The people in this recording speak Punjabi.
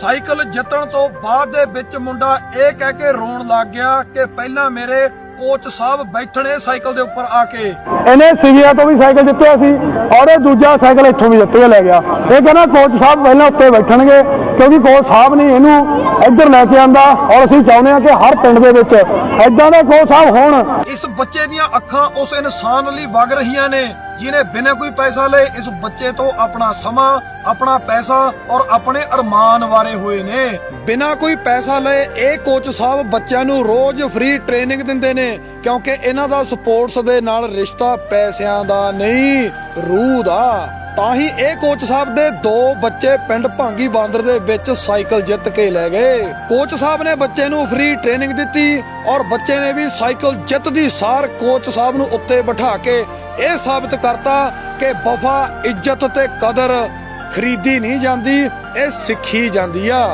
ਸਾਈਕਲ ਜਿੱਤਣ ਤੋਂ ਬਾਅਦ ਦੇ ਵਿੱਚ ਮੁੰਡਾ ਇਹ ਕਹਿ ਕੇ ਰੋਣ ਲੱਗ ਗਿਆ ਕਿ ਪਹਿਲਾਂ ਮੇਰੇ ਕੋਚ ਸਾਹਿਬ ਬੈਠਣੇ ਸਾਈਕਲ ਦੇ ਉੱਪਰ ਆ ਕੇ। ਇਹਨੇ ਸੀਵੀਆ ਤੋਂ ਵੀ ਸਾਈਕਲ ਜਿੱਤਿਆ ਸੀ ਔਰ ਇਹ ਦੂਜਾ ਸਾਈਕਲ ਇੱਥੋਂ ਵੀ ਜਿੱਤ ਕੇ ਲੈ ਗਿਆ। ਇਹ ਕਹਿੰਦਾ ਕੋਚ ਸਾਹਿਬ ਪਹਿਲਾਂ ਉੱਤੇ ਬੈਠਣਗੇ। ਕਿਉਂਕਿ ਕੋਚ ਸਾਹਿਬ ਨੇ ਇਹਨੂੰ ਇੱਧਰ ਲੈ ਕੇ ਆਂਦਾ ਔਰ ਅਸੀਂ ਚਾਹੁੰਦੇ ਹਾਂ ਕਿ ਹਰ ਪਿੰਡ ਦੇ ਵਿੱਚ ਐਦਾਂ ਦੇ ਕੋਚ ਸਾਹਿਬ ਹੋਣ। ਇਸ ਬੱਚੇ ਦੀਆਂ ਅੱਖਾਂ ਉਸ ਇਨਸਾਨ ਲਈ ਵਗ ਰਹੀਆਂ ਨੇ ਜਿਨੇ ਬਿਨਾਂ ਕੋਈ ਪੈਸਾ ਲਏ ਇਸ ਬੱਚੇ ਤੋਂ ਆਪਣਾ ਸਮਾਂ, ਆਪਣਾ ਪੈਸਾ ਔਰ ਆਪਣੇ ਅਰਮਾਨ ਵਾਰੇ ਹੋਏ ਨੇ। ਬਿਨਾਂ ਕੋਈ ਪੈਸਾ ਲਏ ਇਹ ਕੋਚ ਸਾਹਿਬ ਬੱਚਿਆਂ ਨੂੰ ਰੋਜ਼ ਫ੍ਰੀ ਟ੍ਰੇਨਿੰਗ ਦਿੰਦੇ ਨੇ, ਕਿਉਂਕਿ ਇਹਨਾਂ ਦਾ ਸਪੋਰਟਸ ਦੇ ਨਾਲ ਰਿਸ਼ਤਾ ਪੈਸਿਆਂ ਦਾ ਨਹੀਂ, ਰੂਹ ਦਾ। ਤਾਂ ਹੀ ਇਹ ਕੋਚ ਸਾਹਿਬ ਦੇ ਦੋ ਬੱਚੇ ਪਿੰਡ ਭਾਂਗੀ ਬਾਂਦਰ ਦੇ ਵਿੱਚ ਸਾਈਕਲ ਜਿੱਤ ਕੇ ਲੈ ਗਏ। ਕੋਚ ਸਾਹਿਬ ਨੇ ਬੱਚੇ ਨੂੰ ਫ੍ਰੀ ਟ੍ਰੇਨਿੰਗ ਦਿੱਤੀ ਔਰ ਬੱਚੇ ਨੇ ਵੀ ਸਾਈਕਲ ਜਿੱਤ ਦੀ ਸਾਰ ਕੋਚ ਸਾਹਿਬ ਨੂੰ ਉੱਤੇ ਬਿਠਾ ਕੇ ਇਹ ਸਾਬਤ ਕਰਤਾ ਕਿ ਵਫਾ, ਇੱਜ਼ਤ ਤੇ ਕਦਰ ਖਰੀਦੀ ਨਹੀਂ ਜਾਂਦੀ, ਇਹ ਸਿੱਖੀ ਜਾਂਦੀ ਆ।